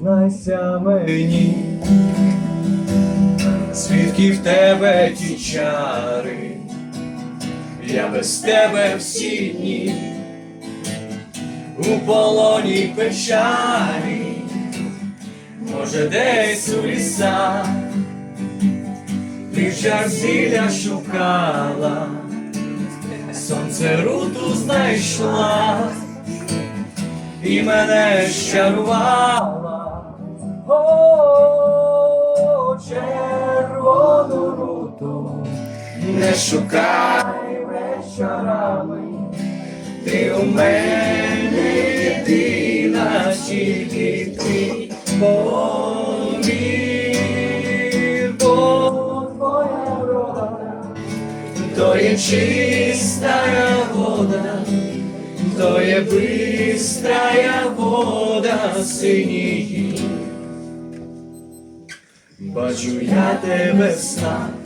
Знайся мені, звідки в тебе ті чари, я без тебе всі дні, у полоні печалі, може десь у лісах, ти в чар зілля шукала, сонце руту знайшла. І мене щарувала, не шукай вечорами, ти у мене єдина, тільки ти повір, бо твоя врода, то є чистая вода, то є бистрая вода синій. Бачу я тебе сна у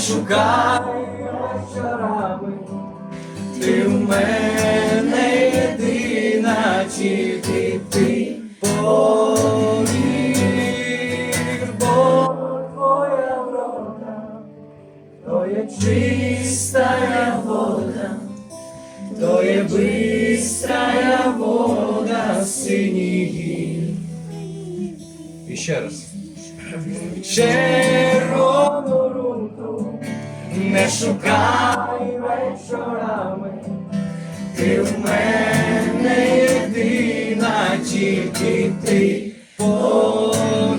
шукай вечорами, ти в мене єдина, тільки ти повір, бо твоя врода то є чистая вода, то є бистрая вода синій. І ще раз. Не шукай вечорами, ти в мене єдина, тільки ти повір,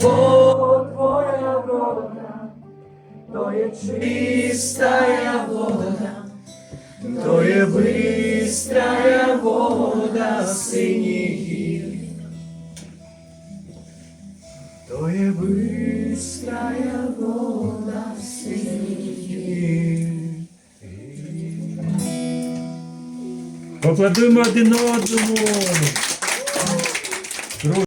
бо твоя врода, то є чистая вода, то є бистрая вода синій. То є бистрая Приская вода сині. Поплатуємо один одному.